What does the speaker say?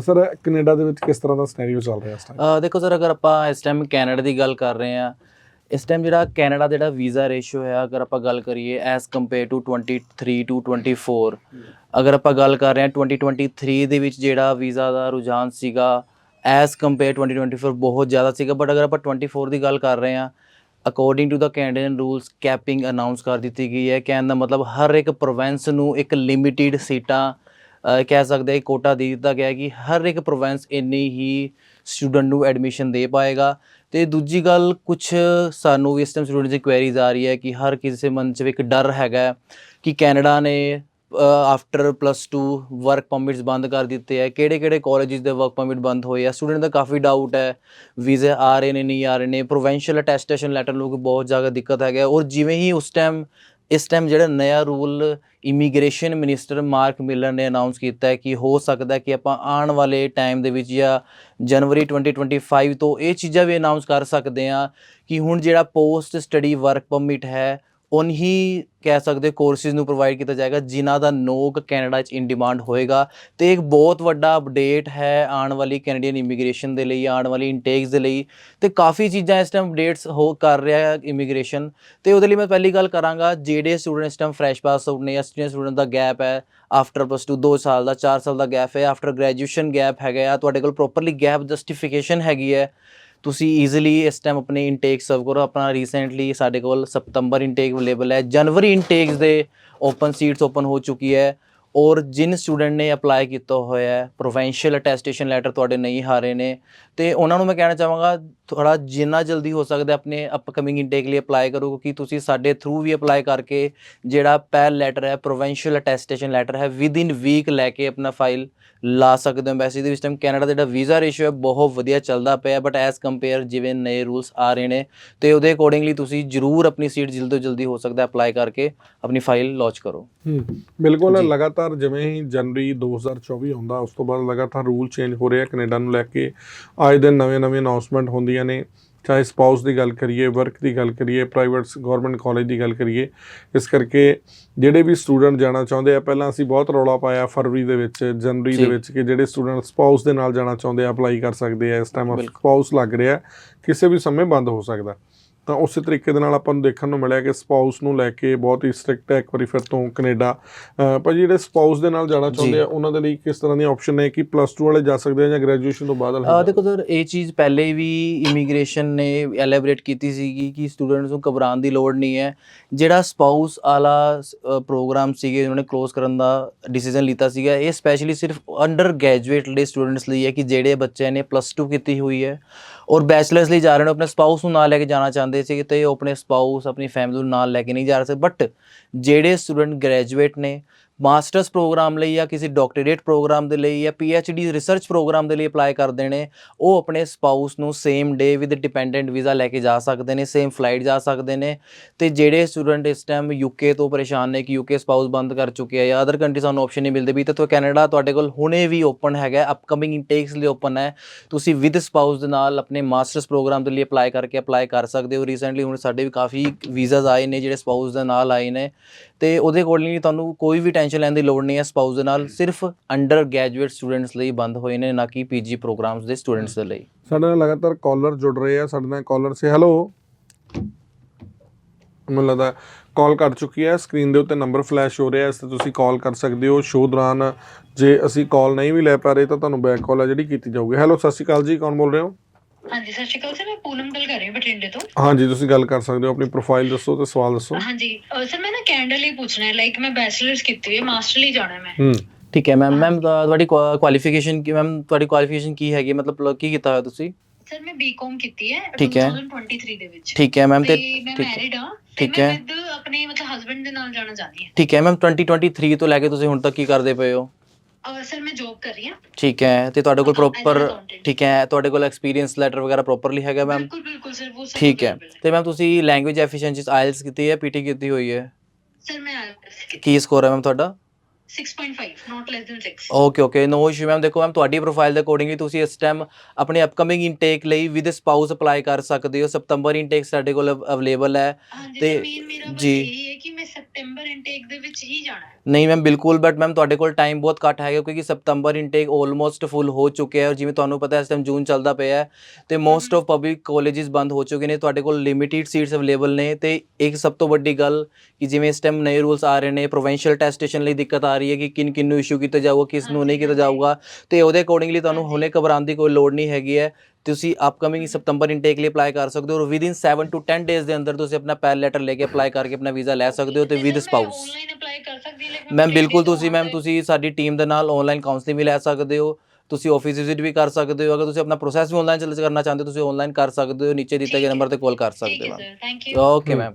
Sir, Canada ਦੇ ਵਿੱਚ ਕਿਸ ਤਰ੍ਹਾਂ ਦਾ ਸਿਨੈਰੀਓ ਚੱਲ ਰਿਹਾ ਇਸ ਟਾਈਮ ਦੇਖੋ ਸਰ, ਅਗਰ ਆਪਾਂ ਇਸ ਟਾਈਮ ਕੈਨੇਡਾ ਦੀ ਗੱਲ ਕਰ ਰਹੇ ਹਾਂ, ਇਸ ਟਾਈਮ ਜਿਹੜਾ ਕੈਨੇਡਾ ਦਾ ਜਿਹੜਾ ਵੀਜ਼ਾ ਰੇਸ਼ੋ ਹੈ, ਅਗਰ ਆਪਾਂ ਗੱਲ ਕਰੀਏ ਐਸ ਕੰਪੇਅਰ ਟੂ 23 ਟੂ 24 ਅਗਰ ਆਪਾਂ ਗੱਲ ਕਰ ਰਹੇ ਹਾਂ 2023 ਦੇ ਵਿੱਚ ਜਿਹੜਾ ਵੀਜ਼ਾ ਦਾ ਰੁਝਾਨ ਸੀਗਾ ਐਸ ਕੰਪੇਅਰ 2024 ਬਹੁਤ ਜ਼ਿਆਦਾ ਸੀਗਾ ਬਟ ਅਗਰ ਆਪਾਂ 24 ਦੀ ਗੱਲ ਕਰ ਰਹੇ ਹਾਂ according to the Canadian rules capping announce ਕਰ ਦਿੱਤੀ ਗਈ ਹੈ, ਕਹਿਣ ਦਾ ਮਤਲਬ ਹਰ ਇੱਕ ਪ੍ਰੋਵਿੰਸ ਨੂੰ ਇੱਕ ਲਿਮਿਟਿਡ ਸੀਟਾਂ ਕਹਿ ਸਕਦੇ ਕੋਟਾ ਦੇ ਦਿੱਤਾ ਗਿਆ ਕਿ ਹਰ ਇੱਕ ਪ੍ਰੋਵਿੰਸ ਇੰਨੀ ਹੀ ਸਟੂਡੈਂਟ ਨੂੰ ਐਡਮਿਸ਼ਨ ਦੇ ਪਾਏਗਾ। ਤੇ ਦੂਜੀ ਗੱਲ ਕੁਝ ਸਾਨੂੰ ਵੀ ਇਸ ਟਾਈਮ ਸਟੂਡੈਂਟ ਦੀ ਕੁਐਰੀਜ਼ ਆ ਰਹੀ ਹੈ ਕਿ ਹਰ ਕਿਸੇ ਮਨ 'ਚ ਇੱਕ ਡਰ ਹੈਗਾ ਕਿ ਕੈਨੇਡਾ ਨੇ ਆਫਟਰ ਪਲੱਸ 2 ਵਰਕ ਪਰਮਿਟਸ ਬੰਦ ਕਰ ਦਿੱਤੇ ਹੈ। ਕਿਹੜੇ ਕਿਹੜੇ ਕਾਲਜਸ ਦੇ ਵਰਕ ਪਰਮਿਟ ਬੰਦ ਹੋਏ ਆ? ਸਟੂਡੈਂਟ ਦਾ ਕਾਫੀ ਡਾਊਟ ਹੈ। ਵੀਜ਼ੇ ਆ ਰਹੇ ਨੇ, ਨਹੀਂ ਆ ਰਹੇ ਨੇ। ਪ੍ਰੋਵਿੰਸ਼ੀਅਲ ਅਟੈਸਟੇਸ਼ਨ ਲੈਟਰ ਨੂੰ ਬਹੁਤ ਜ਼ਿਆਦਾ ਦਿੱਕਤ ਹੈਗਾ ਔਰ ਜਿਵੇਂ ਹੀ ਉਸ ਟਾਈਮ ਇਸ ਟਾਈਮ ਜਿਹੜਾ ਨਇਆ rule immigration minister Mark Miller ਨੇ ਅਨਾਉਂਸ ਕੀਤਾ ਹੈ ਕਿ ਹੋ ਸਕਦਾ ਕਿ ਆਪਾਂ ਆਉਣ ਵਾਲੇ ਟਾਈਮ ਦੇ ਵਿੱਚ ਜਾਂ ਜਨਵਰੀ 2025 ਤੋਂ ਇਹ ਚੀਜ਼ਾਂ ਵੀ ਅਨਾਉਂਸ ਕਰ ਸਕਦੇ ਹਾਂ ਕਿ ਹੁਣ ਜਿਹੜਾ ਪੋਸਟ ਸਟੱਡੀ ਵਰਕ ਪਰਮਿਟ ਹੈ ਉਨਹੀ ਕਹਿ ਸਕਦੇ ਕੋਰਸਿਸ ਨੂੰ ਪ੍ਰੋਵਾਈਡ ਕੀਤਾ ਜਾਏਗਾ, ਜਿਨ੍ਹਾਂ ਦਾ ਨੋਕ ਕੈਨੇਡਾ 'ਚ ਇਨ ਡਿਮਾਂਡ ਹੋਏਗਾ। ਤੇ ਇੱਕ ਬਹੁਤ ਵੱਡਾ ਅਪਡੇਟ ਹੈ ਆਉਣ ਵਾਲੀ ਕੈਨੇਡੀਅਨ ਇਮੀਗ੍ਰੇਸ਼ਨ ਦੇ ਲਈ, ਆਉਣ ਵਾਲੀ ਇਨਟੇਕਸ ਦੇ ਲਈ। ਤੇ ਕਾਫੀ ਚੀਜ਼ਾਂ ਇਸ ਟਾਈਮ ਅਪਡੇਟਸ ਹੋ ਕਰ ਰਿਹਾ ਹੈ ਇਮੀਗ੍ਰੇਸ਼ਨ ਤੇ ਉਹਦੇ ਲਈ ਮੈਂ ਪਹਿਲੀ ਗੱਲ ਕਰਾਂਗਾ, ਜਿਹੜੇ ਸਟੂਡੈਂਟ ਇਸ ਟਾਈਮ ਫਰੈਸ਼ ਪਾਸ ਆਊਟ ਨੇ ਜਾਂ ਸਟੂਡੈਂਟ ਸਟੂਡੈਂਟ ਦਾ ਗੈਪ ਹੈ ਆਫਟਰ ਪਲੱਸ 2 2 ਸਾਲ ਦਾ 4 ਸਾਲ ਦਾ ਗੈਪ ਹੈ ਆਫਟਰ ਗ੍ਰੈਜੂਏਸ਼ਨ ਗੈਪ ਹੈਗਾ ਆ, ਤੁਹਾਡੇ ਕੋਲ ਪ੍ਰੋਪਰਲੀ ਗੈਪ ਜਸਟੀਫਿਕੇਸ਼ਨ ਹੈਗੀ ਹੈ। ਤੁਸੀਂ ਈਜ਼ੀਲੀ ਇਸ ਟਾਈਮ ਆਪਣੀ ਇਨਟੇਕ ਸਰਵ ਕਰੋ। ਆਪਣਾ ਰੀਸੈਂਟਲੀ ਸਾਡੇ ਕੋਲ ਸਤੰਬਰ ਇਨਟੇਕ ਅਵੇਲੇਬਲ ਹੈ। ਜਨਵਰੀ ਇਨਟੇਕਸ ਦੇ ਓਪਨ ਸੀਟਸ ਓਪਨ ਹੋ ਚੁੱਕੀ ਹੈ। ਔਰ ਜਿਨ ਸਟੂਡੈਂਟ ਨੇ ਅਪਲਾਈ ਕੀਤਾ ਹੋਇਆ ਹੈ ਪ੍ਰੋਵਿੰਸ਼ੀਅਲ ਅਟੈਸਟੇਸ਼ਨ ਲੈਟਰ ਤੁਹਾਡੇ ਨਹੀਂ ਹਾਰੇ ਨੇ ਤੇ ਉਹਨਾਂ ਨੂੰ ਮੈਂ ਕਹਿਣਾ ਚਾਹਾਂਗਾ ਥੋੜਾ ਜਿੰਨਾ ਜਲਦੀ ਹੋ ਸਕਦਾ ਆਪਣੇ ਅਪਕਮਿੰਗ ਇਨਟੇਕ ਲਈ ਅਪਲਾਈ ਕਰੋ ਕਿਉਂਕਿ ਤੁਸੀਂ ਸਾਡੇ ਥਰੂ ਵੀ ਅਪਲਾਈ ਕਰਕੇ ਜਿਹੜਾ ਪਹਿਲ ਲੈਟਰ ਹੈ ਪ੍ਰੋਵਿੰਸ਼ੀਅਲ ਅਟੈਸਟੇਸ਼ਨ ਲੈਟਰ ਹੈ ਵਿਦ ਇਨ ਵੀਕ ਲੈ ਕੇ ਆਪਣਾ ਫਾਈਲ ਲਾ ਸਕਦੇ ਹੋ ਐਮਬੈਸੀ ਦੇ ਵਿੱਚ ਟਾਈਮ ਕੈਨੇਡਾ ਦਾ ਜਿਹੜਾ ਵੀਜ਼ਾ ਰੇਸ਼ੀਓ ਹੈ ਬਹੁਤ ਵਧੀਆ ਚੱਲਦਾ ਪਿਆ ਬਟ ਐਸ ਕੰਪੇਅਰ ਜਿਵੇਂ ਨਵੇਂ ਰੂਲਸ ਆ ਰਹੇ ਨੇ ਤੇ ਉਹਦੇ ਅਕੋਰਡਿੰਗਲੀ ਤੁਸੀਂ ਜਰੂਰ ਆਪਣੀ ਸੀਟ ਜਲਦ ਤੋਂ ਜਲਦੀ ਹੋ ਸਕਦਾ ਅਪਲਾਈ ਕਰਕੇ ਆਪਣੀ ਫਾਈਲ ਲਾਂਚ ਕਰੋ ਹੂੰ ਬਿਲਕੁਲ ਜੀ। ਲਗਾਤਾਰ ਜਿਵੇਂ ਹੀ ਜਨਵਰੀ 2024 ਆਉਂਦਾ ਉਸ ਤੋਂ ਬਾਅਦ ਲਗਾਤਾਰ ਰੂਲ ਚੇਂਜ ਹੋ ਰਹੇ ਕੈਨੇਡਾ ਨੂੰ ਲੈ ਕੇ ਆਏ ਦਿਨ ਨਵੇਂ-ਨਵੇਂ ਅਨਾਉਂਸਮੈਂਟ ਹੁੰਦੀਆਂ ਨੇ ਚਾਹੇ ਸਪਾਊਸ ਦੀ ਗੱਲ ਕਰੀਏ ਵਰਕ ਦੀ ਗੱਲ ਕਰੀਏ ਪ੍ਰਾਈਵੇਟ ਗਵਰਨਮੈਂਟ ਕਾਲਜ ਦੀ ਗੱਲ ਕਰੀਏ ਇਸ ਕਰਕੇ ਜਿਹੜੇ ਵੀ ਸਟੂਡੈਂਟ ਜਾਣਾ ਚਾਹੁੰਦੇ ਆ ਪਹਿਲਾਂ ਅਸੀਂ ਬਹੁਤ ਰੌਲਾ ਪਾਇਆ ਫਰਵਰੀ ਦੇ ਵਿੱਚ ਜਨਵਰੀ ਦੇ। ਵਿੱਚ ਕਿ ਜਿਹੜੇ ਸਟੂਡੈਂਟ ਸਪਾਊਸ ਦੇ ਨਾਲ ਜਾਣਾ ਚਾਹੁੰਦੇ ਆ ਅਪਲਾਈ ਕਰ ਸਕਦੇ ਆ ਇਸ ਟਾਈਮ। ਸਪਾਊਸ ਲੱਗ ਰਿਹਾ ਕਿਸੇ ਵੀ ਸਮੇਂ ਬੰਦ ਹੋ ਸਕਦਾ ਤਾਂ ਉਸੇ ਤਰੀਕੇ ਦੇ ਨਾਲ ਆਪਾਂ ਨੂੰ ਦੇਖਣ ਨੂੰ ਮਿਲਿਆ ਕਿ ਸਪਾਊਸ ਨੂੰ ਲੈ ਕੇ ਬਹੁਤ ਹੀ ਸਟ੍ਰਿਕਟ ਹੈ ਇੱਕ ਵਾਰੀ ਫਿਰ ਤੋਂ ਕੈਨੇਡਾ। ਭਾਜੀ ਜਿਹੜੇ ਸਪਾਊਸ ਦੇ ਨਾਲ ਜਾਣਾ ਚਾਹੁੰਦੇ। ਆ ਉਹਨਾਂ ਦੇ ਲਈ ਕਿਸ ਤਰ੍ਹਾਂ ਦੀ ਆਪਸ਼ਨ ਨੇ ਕਿ ਪਲੱਸ 2 ਵਾਲੇ ਜਾ ਸਕਦੇ ਆ ਜਾਂ ਗ੍ਰੈਜੂਏਸ਼ਨ ਤੋਂ ਬਾਅਦ ਆ ਵਾਲੇ ਦੇਖੋ ਸਰ ਇਹ ਚੀਜ਼ ਪਹਿਲੇ ਵੀ ਇਮੀਗ੍ਰੇਸ਼ਨ ਨੇ ਐਲੈਬੋਰੇਟ ਕੀਤੀ ਸੀਗੀ ਕਿ ਸਟੂਡੈਂਟਸ ਨੂੰ ਘਬਰਾਉਣ ਦੀ ਲੋੜ ਨਹੀਂ ਹੈ। ਜਿਹੜਾ ਸਪਾਊਸ ਵਾਲਾ ਪ੍ਰੋਗਰਾਮ ਸੀਗੇ ਉਹਨਾਂ ਨੇ ਕਲੋਜ਼ ਕਰਨ ਦਾ ਡਿਸੀਜਨ ਲਿੱਤਾ ਸੀਗਾ ਇਹ ਸਪੈਸ਼ਲੀ ਸਿਰਫ ਅੰਡਰ ਗ੍ਰੈਜੂਏਟ ਲਈ ਸਟੂਡੈਂਟਸ ਲਈ ਹੈ ਕਿ ਜਿਹੜੇ ਬੱਚਿਆਂ ਨੇ ਪਲੱਸ 2 ਕੀਤੀ ਹੋਈ ਹੈ ਔਰ ਬੈਚਲਰਸ ਲਈ ਜਾ ਰਹੇ ਨੇ ਆਪਣੇ ਸਪਾਊਸ ਨੂੰ ਨਾਲ ਲੈ ਕੇ ਜਾਣਾ ਚਾਹੁੰਦੇ ਸੀ ਤੇ ਉਹ ਆਪਣੇ ਸਪਾਊਸ ਆਪਣੀ ਫੈਮਿਲੀ ਨੂੰ ਨਾਲ ਲੈ ਕੇ ਨਹੀਂ ਜਾ ਰਹੇ ਸੀ। ਬਟ ਜਿਹੜੇ ਸਟੂਡੈਂਟ ਗ੍ਰੈਜੂਏਟ ਨੇ ਮਾਸਟਰਸ ਪ੍ਰੋਗਰਾਮ ਲਈ ਜਾਂ ਕਿਸੇ ਡਾਕਟਰੇਟ ਪ੍ਰੋਗਰਾਮ ਦੇ ਲਈ ਜਾਂ ਡੀ ਰਿਸਰਚ ਪ੍ਰੋਗਰਾਮ ਦੇ ਲਈ ਅਪਲਾਈ ਕਰਦੇ ਨੇ, ਉਹ ਆਪਣੇ ਸਪਾਊਸ ਨੂੰ same day with dependent visa ਲੈ ਕੇ ਜਾ ਸਕਦੇ ਨੇ ਸੇਮ ਫਲਾਈਟ ਜਾ ਸਕਦੇ ਨੇ ਤੇ ਜਿਹੜੇ ਸਟੂਡੈਂਟ ਇਸ ਟਾਈਮ ਯੂਕੇ ਤੋਂ ਪਰੇਸ਼ਾਨ ਨੇ ਕਿ ਯੂਕੇ ਸਪਾਊਸ ਬੰਦ ਕਰ ਚੁੱਕੇ ਆ ਜਾਂ ਅਦਰ ਕੰਟਰੀ ਸਾਨੂੰ ਆਪਸ਼ਨ ਨਹੀਂ ਮਿਲਦੇ ਵੀ, ਤਾਂ ਕੈਨੇਡਾ ਤੁਹਾਡੇ ਕੋਲ ਹੁਣੇ ਵੀ ਓਪਨ ਹੈਗਾ ਅਪਕਮਿੰਗ ਇਨਟੇਕਸ ਲਈ ਓਪਨ ਹੈ, ਤੁਸੀਂ ਵਿਦ ਸਪਾਊਸ ਦੇ ਨਾਲ ਆਪਣੇ ਮਾਸਟਰਸ ਪ੍ਰੋਗਰਾਮ ਦੇ ਲਈ ਅਪਲਾਈ ਕਰਕੇ ਅਪਲਾਈ ਕਰ ਸਕਦੇ ਹੋ। ਰੀਸੈਂਟਲੀ ਹੁਣ ਸਾਡੇ ਵੀ ਕਾਫੀ ਵੀਜ਼ਾਸ ਆਏ ਨੇ, ਜਿਹੜੇ ਸਪਾਊਸ ਦੇ ਨਾਲ ਆਏ ਨੇ ਤੇ ਉਹਦੇ ਅਕੋਰਡਿੰਗਲੀ ਤੁਹਾਨੂੰ ਕੋਈ ਵੀ ਟੈਨਸ਼ਨ ਲੈਣ ਦੀ ਲੋੜ ਨਹੀਂ ਹੈ। ਸਪਾਊਸ ਦੇ ਨਾਲ ਸਿਰਫ ਅੰਡਰ ਗ੍ਰੈਜੂਏਟ ਸਟੂਡੈਂਟਸ ਲਈ ਬੰਦ ਹੋਏ ਨੇ ਨਾ ਕਿ ਪੀਜੀ ਪ੍ਰੋਗਰਾਮਸ ਦੇ ਸਟੂਡੈਂਟਸ ਦੇ ਲਈ। ਸਾਡੇ ਨਾਲ ਲਗਾਤਾਰ ਕਾਲਰ ਜੁੜ ਰਹੇ ਆ। ਸਾਡੇ ਨਾਲ ਕਾਲਰ ਸੇ ਹੈਲੋ ਮੈਨੂੰ ਲੱਗਦਾ ਕਾਲ ਕਰ ਚੁੱਕੀ ਹੈ। ਸਕਰੀਨ ਦੇ ਉੱਤੇ ਨੰਬਰ ਫਲੈਸ਼ ਹੋ ਰਿਹਾ ਇਸ ਤੇ ਤੁਸੀਂ ਕਾਲ ਕਰ ਸਕਦੇ ਹੋ। ਸ਼ੋਅ ਦੌਰਾਨ ਜੇ ਅਸੀਂ ਕਾਲ ਨਹੀਂ ਵੀ ਲੈ ਪਾ ਰਹੇ ਤਾਂ ਤੁਹਾਨੂੰ ਬੈਕ ਕਾਲ ਹੈ ਜਿਹੜੀ ਕੀਤੀ ਜਾਊਗੀ। ਹੈਲੋ ਸਤਿ ਸ਼੍ਰੀ ਅਕਾਲ ਜੀ। ਕੌਣ ਬੋਲ ਰਹੇ ਹੋ? ਹਾਂਜੀ ਸਤਿ ਸ਼੍ਰੀ ਅਕਾਲ ਸਰ ਮੈਂ ਪੂਨਮ ਗੱਲ ਕਰ ਰਹੀ ਹਾਂ ਬਠਿੰਡੇ ਤੋਂ। ਹਾਂਜੀ ਤੁਸੀਂ ਗੱਲ ਕਰ ਸਕਦੇ ਹੋ ਆਪਣੀ ਪ੍ਰੋਫਾਈਲ ਦੱਸੋ ਤੇ ਸਵਾਲ ਦੱਸੋ। ਹਾਂਜੀ ਸਰ ਮੈਂ ਨਾ ਕੈਨੇਡਾ ਲਈ ਪੁੱਛਣਾ ਹੈ ਲਾਈਕ ਮੈਂ ਬੈਚਲਰਸ ਕੀਤੀ ਹੈ ਮਾਸਟਰ ਲਈ ਜਾਣਾ ਹੈ ਮੈਂ। ਹੂੰ। ਠੀਕ ਹੈ ਮੈਮ ਮੈਮ ਤੁਹਾਡੀ ਕੁਆਲੀਫਿਕੇਸ਼ਨ ਕੀ ਮੈਮ ਤੁਹਾਡੀ ਕੁਆਲੀਫਿਕੇਸ਼ਨ ਕੀ ਹੈਗੀ ਮਤਲਬ ਕੀ ਕੀਤਾ ਹੋਇਆ ਤੁਸੀਂ? ਸਰ ਮੈਂ ਬੀਕਾਮ ਕੀਤੀ ਹੈ ਠੀਕ ਹੈ। 2023 ਦੇ ਵਿੱਚ। ਠੀਕ ਹੈ ਮੈਮ ਤੇ ਮੈਂ। ਮੈਰਿਡ ਹਾਂ। ਠੀਕ ਮੈਂ ਹੈ। ਵਿਦ ਆਪਣੇ ਮਤਲਬ ਹਸਬੰਡ ਦੇ ਨਾਲ ਜਾਣਾ ਚਾਹਦੀ ਹਾਂ। ਠੀਕ ਹੈ ਮੈਮ 2023 ਤੋਂ ਲੈ ਕੇ ਤੁਸੀਂ ਹੁਣ ਤੱਕ ਕੀ ਕਰਦੇ ਪਏ ਹੋ? ਸਰ ਮੈਂ ਜੌਬ ਕਰ ਰਹੀ ਹਾਂ। ਠੀਕ ਹੈ ਤੇ ਤੁਹਾਡੇ ਕੋਲ As ਪ੍ਰੋਪਰ accountant। ਠੀਕ ਹੈ ਤੁਹਾਡੇ ਕੋਲ ਐਕਸਪੀਰੀਅੰਸ ਲੈਟਰ ਵਗੈਰਾ ਪ੍ਰੋਪਰਲੀ ਹੈਗਾ ਮੈਮ ਬਿਲਕੁਲ ਬਿਲਕੁਲ ਸਰ ਉਹ ਸਭ ਠੀਕ ਹੈ ਤੇ ਮੈਮ ਤੁਸੀਂ ਲੈਂਗੁਏਜ ਐਫੀਸ਼ੀਐਂਸੀ ਆਇਲਸ ਕੀਤੀ ਹੈ ਪੀਟੀ ਕੀਤੀ ਹੋਈ ਹੈ? ਸਰ ਮੈਂ IELTS ਕੀਤੀ ਕੀ ਸਕੋਰ ਹੈ ਮੈਮ ਤੁਹਾਡਾ? 6.5 not less than 6 okay okay no issue ma'am ਦੇਖੋ ਮੈਮ ਤੁਹਾਡੀ ਪ੍ਰੋਫਾਈਲ ਦੇ ਅਕੋਰਡਿੰਗਲੀ ਤੁਸੀਂ ਇਸ ਟਾਈਮ ਆਪਣੇ ਅਪਕਮਿੰਗ ਇਨਟੇਕ ਲਈ ਵਿਦ ਸਪਾਊਸ ਅਪਲਾਈ ਕਰ ਸਕਦੇ ਹੋ। ਸਤੰਬਰ ਇਨਟੇਕ ਸਾਡੇ ਕੋਲ ਅਵੇਲੇਬਲ ਹੈ। ਹਾਂਜੀ ਤੇ- ਤੇ ਮੇਨ ਮੇਰਾ ਬਸ ਜੀ। ਇਹੀ ਹੈ ਕਿ ਮੈਂ ਸਤੰਬਰ ਇਨਟੇਕ ਦੇ ਵਿੱਚ ਹੀ ਜਾਣਾ ਹੈ। ਨਹੀਂ ਮੈਮ ਬਿਲਕੁਲ ਬਟ ਮੈਮ ਤੁਹਾਡੇ ਕੋਲ ਟਾਈਮ ਬਹੁਤ ਘੱਟ ਹੈਗਾ ਕਿਉਂਕਿ ਸਤੰਬਰ ਇਨਟੇਕ ਆਲਮੋਸਟ ਫੁੱਲ ਹੋ ਚੁੱਕਿਆ ਹੈ। ਔਰ ਜਿਵੇਂ ਤੁਹਾਨੂੰ ਪਤਾ ਹੈ ਇਸ ਟਾਈਮ ਜੂਨ ਚੱਲਦਾ ਪਿਆ ਹੈ ਤੇ ਮੋਸਟ। ਆਫ ਪਬਲਿਕ ਕਾਲਜਸ ਬੰਦ ਹੋ ਚੁੱਕੇ ਨੇ। ਤੁਹਾਡੇ ਕੋਲ ਲਿਮਿਟਿਡ ਸੀਟਸ ਅਵੇਲੇਬਲ ਨੇ। ਤੇ ਇੱਕ ਸਭ ਤੋਂ ਵੱਡੀ ਗੱਲ ਕਿ ਜਿਵੇਂ ਇਸ ਟਾਈਮ ਨਵੇਂ ਰੂਲਸ ਆ ਰਹੇ ਨੇ ਪ੍ਰੋਵਿੰਸ਼ੀਅਲ ਟੈਸਟੇਸ਼ਨ ਲਈ ਦਿੱਕਤ ਆ ਰਹੀ ਹੈ ਕਿ ਕਿਨ ਕਿਨ ਨੂੰ ਇਸ਼ੂ ਕੀਤਾ ਜਾਊਗਾ ਕਿਸ ਨੂੰ ਨਹੀਂ ਕੀਤਾ। ਜਾਊਗਾ। ਤੇ ਉਹਦੇ ਅਕੋਰਡਿੰਗਲੀ ਤੁਹਾਨੂੰ। ਹੁਣੇ ਘਬਰਾਉਣ ਦੀ ਕੋਈ ਲੋੜ ਨਹੀਂ ਹੈਗੀ ਹੈ। ਤੁਸੀਂ ਅਪਕਮਿੰਗ ਸਤੰਬਰ ਇਨਟੇਕ ਲਈ ਅਪਲਾਈ ਕਰ ਸਕਦੇ ਹੋ ਔਰ ਵਿਦਿਨ 7 ਟੂ 10 ਡੇਜ਼ ਦੇ ਅੰਦਰ ਤੁਸੀਂ ਆਪਣਾ ਪੈਲ ਲੈਟਰ ਲੈ ਕੇ ਅਪਲਾਈ ਕਰਕੇ ਆਪਣਾ ਵੀਜ਼ਾ ਲੈ ਸਕਦੇ ਹੋ ਤੇ ਵਿਦ ਸਪਾਊਸ ਮੈਮ ਬਿਲਕੁਲ ਤੁਸੀਂ ਮੈਮ ਤੁਸੀਂ ਸਾਡੀ ਟੀਮ ਦੇ ਨਾਲ ਆਨਲਾਈਨ ਕਾਉਂਸਲਿੰਗ ਵੀ ਲੈ ਸਕਦੇ ਹੋ। ਤੁਸੀਂ ਆਫਿਸ ਵਿਜ਼ਿਟ ਵੀ ਕਰ ਸਕਦੇ ਹੋ। ਅਗਰ ਤੁਸੀਂ ਆਪਣਾ ਪ੍ਰੋਸੈਸ ਵੀ ਆਨਲਾਈਨ ਚੱਲ ਕਰਨਾ ਚਾਹੁੰਦੇ ਹੋ ਤੁਸੀਂ ਆਨਲਾਈਨ ਕਰ ਸਕਦੇ ਹੋ। ਨੀਚੇ ਦਿੱਤੇ ਗਏ। ਨੰਬਰ ਤੇ ਕਾਲ ਕਰ ਸਕਦੇ ਹੈ ਓਕੇ। ਮੈਮ